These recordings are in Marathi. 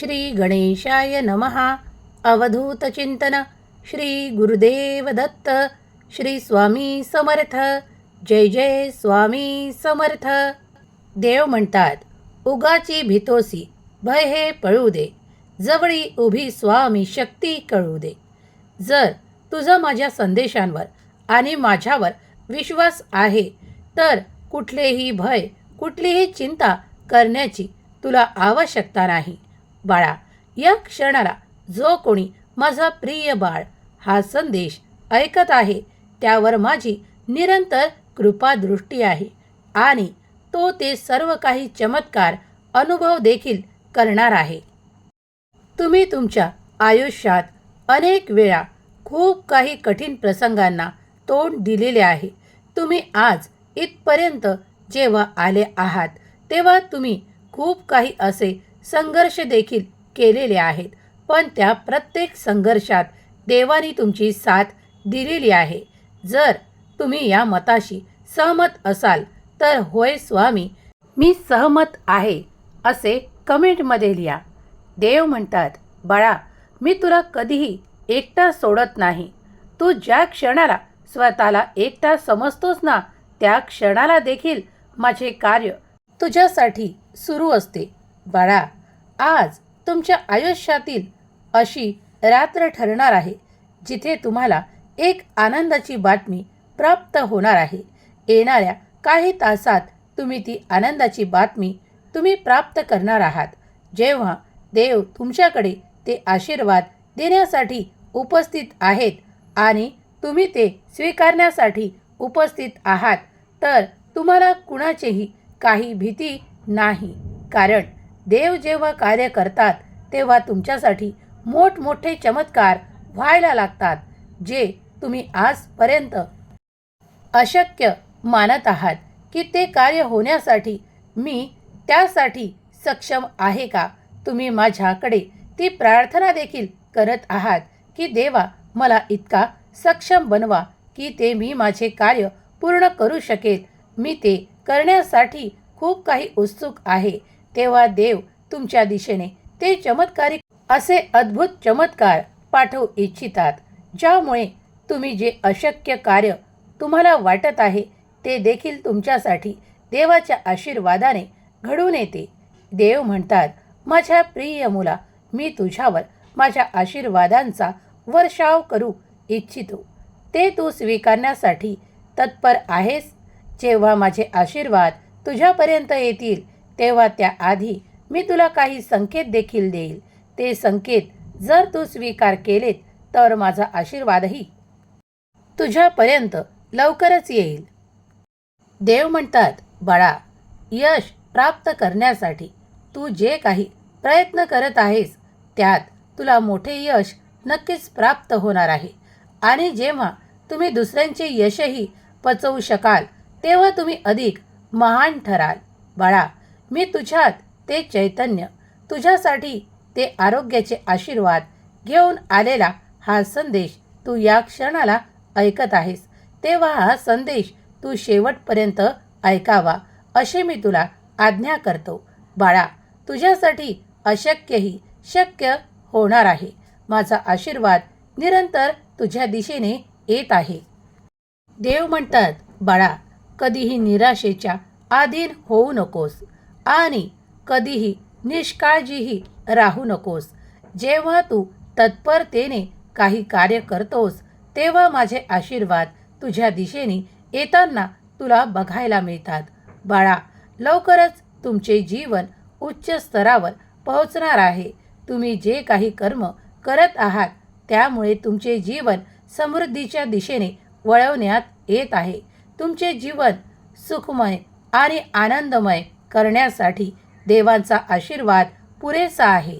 श्री गणेशाय नमः अवधूतचिंतन श्री गुरुदेव दत्त. श्री स्वामी समर्थ. जय जय स्वामी समर्थ. देव म्हणतात उगाची भितोसी भय हे पळू दे. जवळी उभी स्वामी शक्ती कळू दे. जर तुझं माझ्या संदेशांवर आणि माझ्यावर विश्वास आहे तर कुठलेही भय कुठलीही चिंता करण्याची तुला आवश्यकता नाही. बाळा या क्षणाला जो कोणी माझा प्रिय बाळ हा संदेश ऐकत आहे त्यावर माझी निरंतर कृपादृष्टी आहे आणि तो ते सर्व काही चमत्कार अनुभव देखील करणार आहे. तुम्ही तुमच्या आयुष्यात अनेक वेळा खूप काही कठीण प्रसंगांना तोंड दिलेले आहे. तुम्ही आज इथपर्यंत जेव्हा आले आहात तेव्हा तुम्ही खूप काही असे संघर्ष देखील केलेले आहेत. पण त्या प्रत्येक संघर्षात देवानी तुमची साथ दिलेली आहे. जर तुम्ही या मताशी सहमत असाल तर होय स्वामी मी सहमत आहे असे कमेंटमध्ये लिहा. देव म्हणतात बाळा मी तुला कधीही एकटा सोडत नाही. तू ज्या क्षणाला स्वतःला एकटा समजतोस ना त्या क्षणाला देखील माझे कार्य तुझ्यासाठी सुरू असते. बाळा आज तुमच्या आयुष्यातील अशी रात्र ठरणार आहे जिथे तुम्हाला एक आनंदाची बातमी प्राप्त होणार आहे. येणाऱ्या काही तासात तुम्ही ती आनंदाची बातमी तुम्ही प्राप्त करणार आहात. जेव्हा देव तुमच्याकडे ते आशीर्वाद देण्यासाठी उपस्थित आहेत आणि तुम्ही ते स्वीकारण्यासाठी उपस्थित आहात तर तुम्हाला कुणाचेही काही भीती नाही. कारण देव जेव्हा कार्य करतात तेव्हा तुमच्यासाठी मोठमोठे चमत्कार व्हायला लागतात जे तुम्ही आजपर्यंत अशक्य मानत आहात की ते कार्य होण्यासाठी मी त्यासाठी सक्षम आहे का? तुम्ही माझ्याकडे ती प्रार्थना देखील करत आहात की देवा मला इतका सक्षम बनवा की ते मी माझे कार्य पूर्ण करू शकेल. मी ते करण्यासाठी खूप काही उत्सुक आहे. तेव्हा देव तुमच्या दिशेने ते चमत्कारिक असे अद्भुत चमत्कार पाठवू इच्छितात. ज्यामुळे तुम्ही जे अशक्य कार्य तुम्हाला वाटत आहे ते देखील तुमच्यासाठी देवाच्या आशीर्वादाने घडून येते. देव म्हणतात माझ्या प्रिय मुला मी तुझ्यावर माझ्या आशीर्वादांचा वर्षाव करू इच्छितो. ते तू स्वीकारण्यासाठी तत्पर आहेस. जेव्हा माझे आशीर्वाद तुझ्यापर्यंत येतील तेव्हा त्याआधी मी तुला काही संकेत देखील देईल. ते संकेत जर तू स्वीकार केलेत तर माझा आशीर्वादही तुझ्यापर्यंत लवकरच येईल. देव म्हणतात बाळा यश प्राप्त करण्यासाठी तू जे काही प्रयत्न करत आहेस त्यात तुला मोठे यश नक्कीच प्राप्त होणार आहे. आणि जेव्हा तुम्ही दुसऱ्यांचे यशही पचवू शकाल तेव्हा तुम्ही अधिक महान ठराल. बाळा मी तुझ्यात ते चैतन्य तुझ्यासाठी ते आरोग्याचे आशीर्वाद घेऊन आलेला हा संदेश तू या क्षणाला ऐकत आहेस. तेव्हा हा संदेश तू शेवटपर्यंत ऐकावा असे मी तुला आज्ञा करतो. बाळा तुझ्यासाठी अशक्यही शक्य होणार आहे. माझा आशीर्वाद निरंतर तुझ्या दिशेने येत आहे. देव म्हणतात बाळा कधीही निराशेच्या अधीन होऊ नकोस. आणि कधीही निष्काळजीही राहू नकोस. जेव्हा तू तत्परतेने काही कार्य करतोस तेव्हा माझे आशीर्वाद तुझ्या दिशेने येताना तुला बघायला मिळतात. बाळा लवकरच तुमचे जीवन उच्च स्तरावर पोहोचणार आहे. तुम्ही जे काही कर्म करत आहात त्यामुळे तुमचे जीवन समृद्धीच्या दिशेने वळवण्यात येत आहे. तुमचे जीवन सुखमय आणि आनंदमय करण्यासाठी देवांचा आशीर्वाद पुरेसा आहे.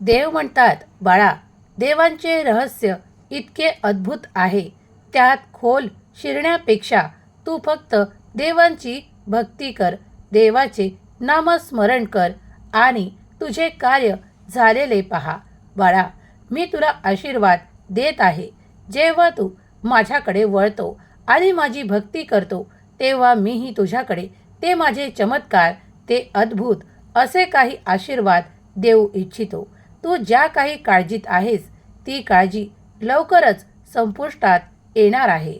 देव म्हणतात बाळा देवांचे रहस्य इतके अद्भुत आहे. त्यात खोल शिरण्यापेक्षा तू फक्त देवांची भक्ती कर देवाचे नामस्मरण कर आणि तुझे कार्य झालेले पहा. बाळा मी तुला आशीर्वाद देत आहे. जेव्हा तू माझ्याकडे वळतो आणि माझी भक्ती करतो तेव्हा मीही तुझ्याकडे ते माझे चमत्कार ते अद्भुत असे काही आशीर्वाद देऊ इच्छितो. तू ज्या काही काळजीत आहेस ती काळजी लवकरच संपुष्टात येणार आहे.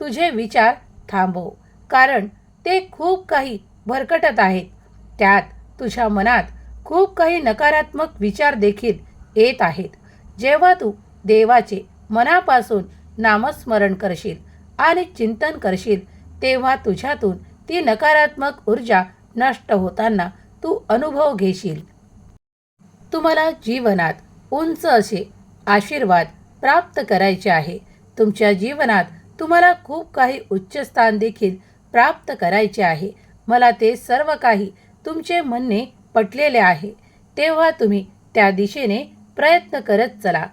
तुझे विचार थांबव कारण ते खूप काही भरकटत आहेत. त्यात तुझ्या मनात खूप काही नकारात्मक विचार देखील येत आहेत. जेव्हा तू देवाचे मनापासून नामस्मरण करशील आणि चिंतन करशील तेव्हा तुझ्यातून ती नकारात्मक ऊर्जा नष्ट होताना तू अनुभव घेशील. तुम्हाला जीवनात उंच असे आशीर्वाद प्राप्त करायचे आहे. तुमच्या जीवनात तुम्हाला खूप काही उच्च स्थान देखील प्राप्त करायचे आहे. मला ते सर्व काही तुमचे म्हणणे पटलेले आहे. तेव्हा तुम्ही त्या दिशेने प्रयत्न करत चला.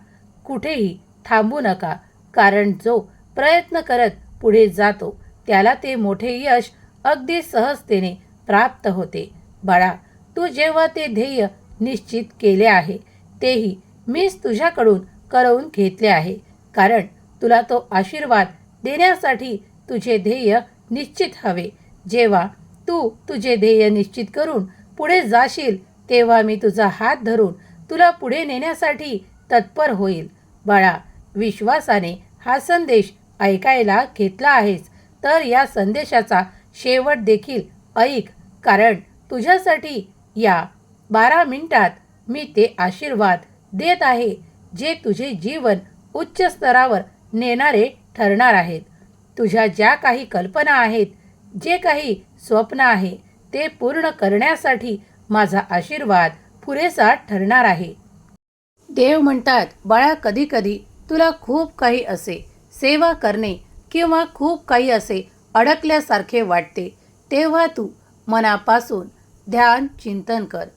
कुठेही थांबू नका कारण जो प्रयत्न करत पुढे जातो त्याला ते मोठे यश अगदी सहजतेने प्राप्त होते. बाळा तू जेव्हा ते ध्येय निश्चित केले आहे तेही मीच तुझ्याकडून करवून घेतले आहे. कारण तुला तो आशीर्वाद देण्यासाठी तुझे ध्येय निश्चित हवे. जेव्हा तू तुझे ध्येय निश्चित करून पुढे जाशील तेव्हा मी तुझा हात धरून तुला पुढे नेण्यासाठी तत्पर होईल. बाळा विश्वासाने हा संदेश ऐकायला घेतला आहेस तर या संदेशाचा शेवट देखील ऐक कारण तुझ्यासाठी या बारा मिनिटात मी ते आशीर्वाद देत आहे जे तुझे जीवन उच्च स्तरावर नेणारे ठरणार आहेत. तुझ्या ज्या काही कल्पना आहेत जे काही स्वप्न आहे ते पूर्ण करण्यासाठी माझा आशीर्वाद पुरेसा ठरणार आहे. देव म्हणतात बाळा कधी कधी तुला खूप काही असे सेवा करणे किंवा खूप काही असे अडकल्यासारखे वाटते. तेव्हा तू मनापासून ध्यान चिंतन कर.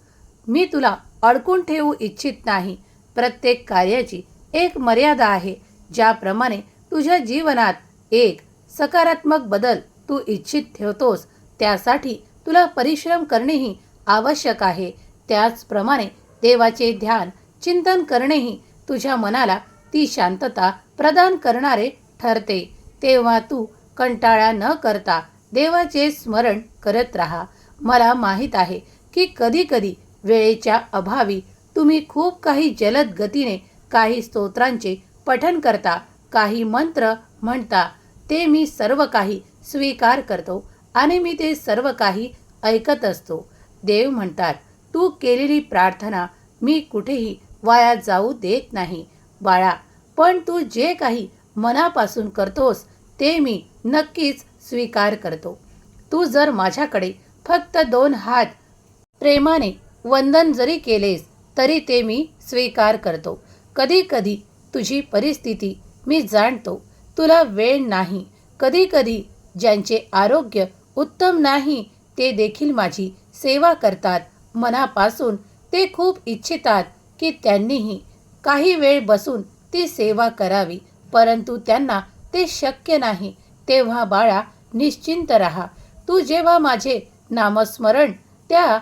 मी तुला अडकून ठेवू इच्छित नाही. प्रत्येक कार्याची एक मर्यादा आहे ज्याप्रमाणे तुझ्या जीवनात एक सकारात्मक बदल तू इच्छित ठेवतोस त्यासाठी तुला परिश्रम करणेही आवश्यक आहे. त्याचप्रमाणे देवाचे ध्यान चिंतन करणेही तुझ्या मनाला ती शांतता प्रदान करणारे ठरते. तेव्हा तू कंटाळा न करता देवाचे स्मरण करत राहा. मला माहीत आहे की कधीकधी वेळेच्या अभावी तुम्ही खूप काही जलद गतीने काही स्तोत्रांचे पठन करता काही मंत्र म्हणता ते मी सर्व काही स्वीकार करतो आणि मी ते सर्व काही ऐकत असतो. देव म्हणतात तू केलेली प्रार्थना मी कुठेही वाया जाऊ देत नाही. बाळा पण तू जे काही मनापासून करतोस ते मी नक्कीच स्वीकार करतो. तू जर माझ्याकडे फक्त दोन हात प्रेमाने वंदन जरी केलेस तरी ते मी स्वीकार करतो. कधी कधी तुझी परिस्थिती मी जाणतो. तुला वेळ नाही. कधी कधी ज्यांचे आरोग्य उत्तम नाही ते देखील माझी सेवा करतात. मनापासून ते खूप इच्छितात की त्यांनीही काही वेळ बसून ती सेवा करावी परंतु त्यांना ते शक्य नाही. तेव्हा बाळा निश्चिंत राहा. तू जेव्हा माझे नामस्मरण त्या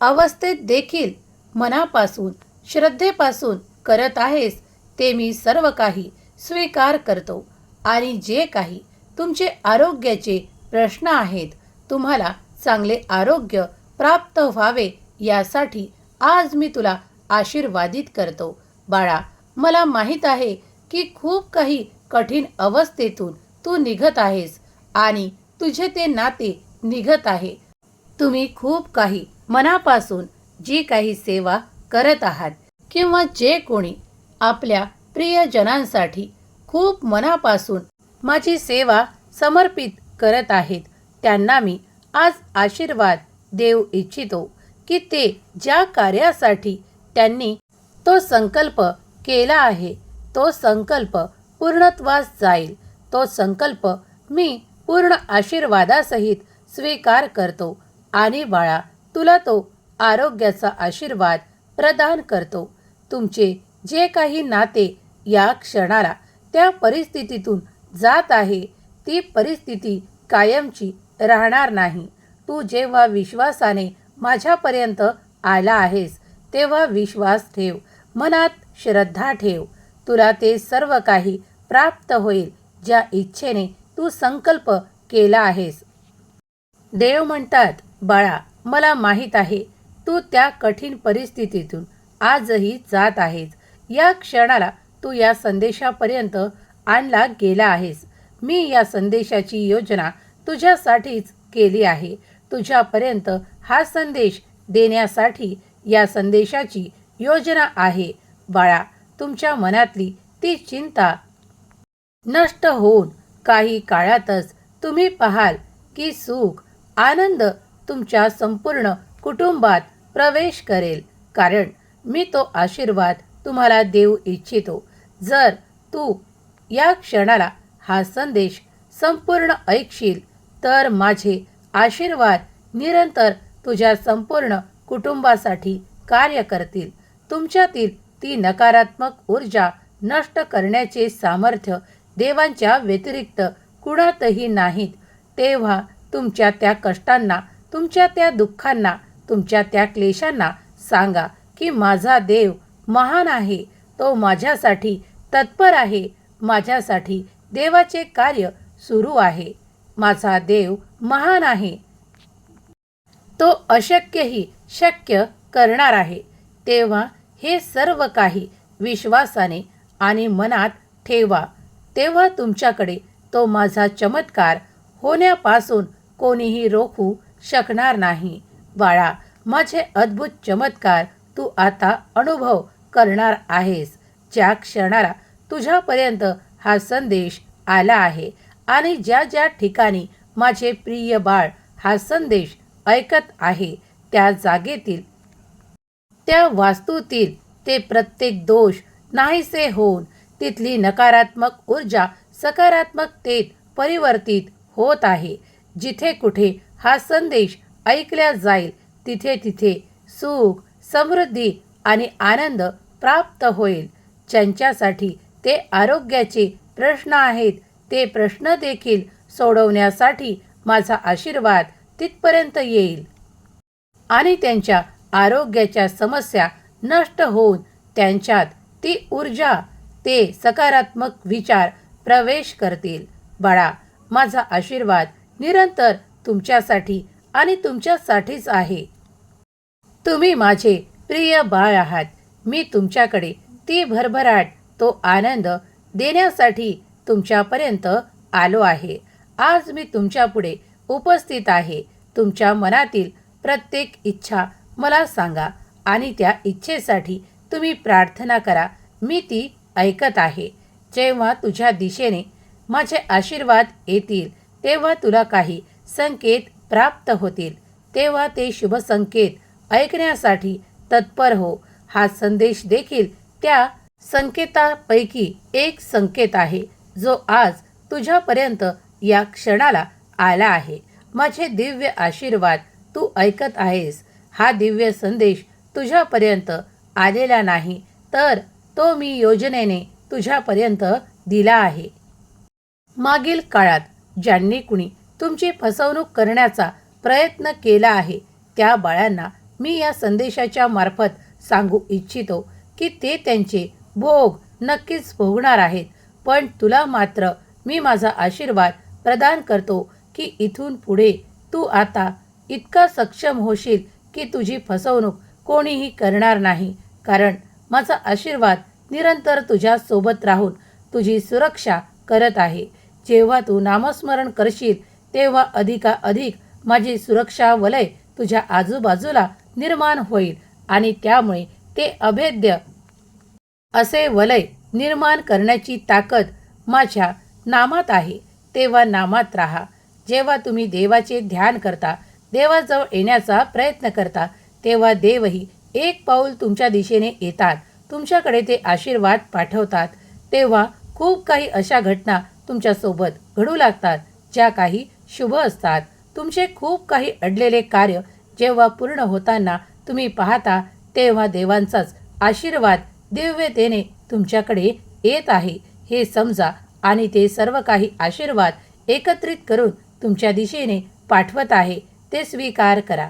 अवस्थेत देखील मनापासून श्रद्धेपासून करत आहेस ते मी सर्व काही स्वीकार करतो. आणि जे काही तुमचे आरोग्याचे प्रश्न आहेत तुम्हाला चांगले आरोग्य प्राप्त व्हावे यासाठी आज मी तुला आशीर्वादित करतो. बाळा मला माहीत आहे की खूप काही कठीण अवस्थेतून तू निघत आहेस आणि तुझे ते नाते निघत आहे. तुम्ही खूप काही मनापासून जी काही सेवा करत आहात किंवा जे कोणी आपल्या प्रियजनांसाठी खूप मनापासून माझी सेवा समर्पित करत आहेत त्यांना मी आज आशीर्वाद देऊ इच्छितो की ते ज्या कार्यासाठी त्यांनी तो संकल्प केला आहे तो संकल्प पूर्णत्वास जाईल. तो संकल्प मी पूर्ण आशीर्वादासहित स्वीकार करतो. आणि बाळा तुला तो आरोग्याचा आशीर्वाद प्रदान करतो. तुमचे जे काही नाते या क्षणाला त्या परिस्थितीतून जात आहे ती परिस्थिती कायमची राहणार नाही. तू जेव्हा विश्वासाने माझ्यापर्यंत आला आहेस तेव्हा विश्वास ठेव. मनात श्रद्धा ठेव. तुला ते सर्व काही प्राप्त होईल. ज्या इच्छेने तू संकल्प केला आहेस. देव म्हणतात बाळा मला माहीत आहे तू त्या कठीण परिस्थितीतून आजही जात आहेस. या क्षणाला तू या संदेशापर्यंत आणला गेला आहेस. मी या संदेशाची योजना तुझ्यासाठीच केली आहे. तुझ्यापर्यंत हा संदेश देण्यासाठी या संदेशाची योजना आहे. बाळा तुमच्या मनातली ती चिंता नष्ट होऊन काही काळातच तुम्ही पाहाल की सुख आनंद तुमच्या संपूर्ण कुटुंबात प्रवेश करेल. कारण मी तो आशीर्वाद तुम्हाला देऊ इच्छितो. जर तू या क्षणाला हा संदेश संपूर्ण ऐकशील तर माझे आशीर्वाद निरंतर तुझ्या संपूर्ण कुटुंबासाठी कार्य करतील. तुमच्यातील ती नकारात्मक ऊर्जा नष्ट करण्याचे सामर्थ्य देवांच्या व्यतिरिक्त कुणातही नाहीत. तेव्हा तुमच्या त्या कष्टांना तुमच्या त्या दुःखांना तुमच्या त्या क्लेशांना सांगा की माझा देव महान आहे. तो माझ्यासाठी तत्पर आहे. माझ्यासाठी देवाचे कार्य सुरू आहे. माझा देव महान आहे. तो अशक्यही शक्य करणार आहे. तेव्हा हे सर्व काही विश्वासाने आणि मनात ठेवा. तेव्हा तुमच्याकडे तो माझा चमत्कार होण्यापासून कोणीही रोखू शकणार नाही. बाळा माझे अद्भुत चमत्कार तू आता अनुभव करणार आहेस. ज्या क्षणाला तुझ्यापर्यंत हा संदेश आला आहे आणि ज्या ज्या ठिकाणी माझे प्रिय बाळ हा संदेश ऐकत आहे त्या जागेतील त्या वास्तूतील ते प्रत्येक दोष नाहीसे होऊन तिथली नकारात्मक ऊर्जा सकारात्मकतेत परिवर्तित होत आहे. जिथे कुठे हा संदेश ऐकल्या जाईल तिथे तिथे सुख समृद्धी आणि आनंद प्राप्त होईल. ज्यांच्यासाठी ते आरोग्याचे प्रश्न आहेत ते प्रश्न देखील सोडवण्यासाठी माझा आशीर्वाद तिथपर्यंत येईल. आणि त्यांच्या आरोग्याच्या समस्या नष्ट होऊन त्यांच्यात ती ऊर्जा ते सकारात्मक विचार प्रवेश करतील. बाळा माझा आशीर्वाद निरंतर तुमच्यासाठी आणि तुमच्यासाठीच आहे. तुम्ही माझे प्रिय बाळ आहात. मी तुमच्याकडे ती भरभराट तो आनंद देण्यासाठी तुमच्यापर्यंत आलो आहे. आज मी तुमच्यापुढे उपस्थित आहे. तुमच्या मनातील प्रत्येक इच्छा मला सांगा आणि त्या इच्छेसाठी तुम्ही प्रार्थना करा. मी ती ऐकत आहे. जेव्हा तुझ्या दिशेने माझे आशीर्वाद येतील तेव्हा तुला काही संकेत प्राप्त होतील. तेव्हा ते शुभ संकेत ऐकण्यासाठी तत्पर हो. हा संदेश देखील त्या संकेतापैकी एक संकेत आहे जो आज तुझ्यापर्यंत या क्षणाला आला आहे. माझे दिव्य आशीर्वाद तू ऐकत आहेस. हा दिव्य संदेश तुझ्यापर्यंत आलेला नाही तर तो मी योजनेने तुझ्यापर्यंत दिला आहे. मागील काळात ज्यांनी कुणी तुमची फसवणूक करण्याचा प्रयत्न केला आहे त्या बाळांना मी या संदेशाच्या मार्फत सांगू इच्छितो की ते त्यांचे भोग नक्कीच भोगणार आहेत पण तुला मात्र मी माझा आशीर्वाद प्रदान करतो की इथून पुढे तू आता इतका सक्षम होशील की तुझी फसवणूक कोणीही करणार नाही कारण माझा आशीर्वाद निरंतर तुझ्या सोबत राहून तुझी सुरक्षा करत आहे. जेव्हा तू नामस्मरण करशील तेव्हा अधिकाधिक माझी सुरक्षा वलय तुझ्या आजूबाजूला निर्माण होईल आणि त्यामुळे ते अभेद्य असे वलय निर्माण करण्याची ताकद माझ्या नामात आहे. तेव्हा नामात राहा. जेव्हा तुम्ही देवाचे ध्यान करता देवाजवळ येण्याचा प्रयत्न करता तेव्हा देवही एक पाऊल तुमच्या दिशेने येतात. तुमच्याकडे ते आशीर्वाद पाठवतात. तेव्हा खूप काही अशा घटना तुमच्यासोबत घडू लागतात ज्या काही शुभ असतात. तुमचे खूप काही अडलेले कार्य जेव्हा पूर्ण होताना तुम्ही पाहता तेव्हा देवांचाच आशीर्वाद दिव्यतेने तुमच्याकडे येत आहे. हे समजा आणि ते सर्व काही आशीर्वाद एकत्रित करून तुमच्या दिशेने पाठवत आहे ते स्वीकार करा.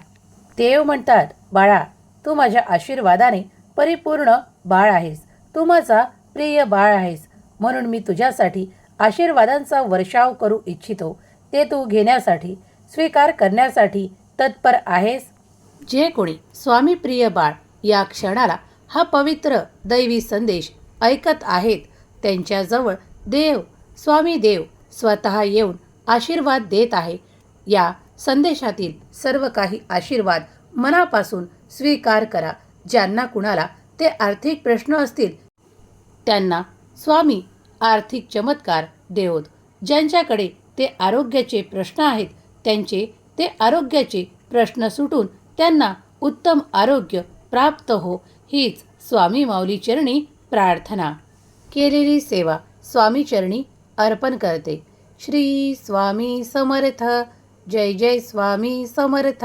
देव म्हणतात बाळा तू माझ्या आशीर्वादाने परिपूर्ण बाळ आहेस. तू माझा प्रिय बाळ आहेस. म्हणून मी तुझ्यासाठी आशीर्वादांचा वर्षाव करू इच्छितो. ते तू घेण्यासाठी स्वीकार करण्यासाठी तत्पर आहेस. जे कोणी स्वामी प्रिय बाळ या क्षणाला हा पवित्र दैवी संदेश ऐकत आहेत त्यांच्याजवळ देव स्वामी देव स्वतः येऊन आशीर्वाद देत आहे. या संदेशातील सर्व काही आशीर्वाद मनापासून स्वीकार करा. ज्यांना कुणाला ते आर्थिक प्रश्न असतील त्यांना स्वामी आर्थिक चमत्कार देवोत. ज्यांच्याकडे ते आरोग्याचे प्रश्न आहेत त्यांचे ते आरोग्याचे प्रश्न सुटून त्यांना उत्तम आरोग्य प्राप्त हो हीच स्वामी माऊली चरणी प्रार्थना. केलेली सेवा स्वामी चरणी अर्पण करते. श्री स्वामी समर्थ. जय जय स्वामी समर्थ.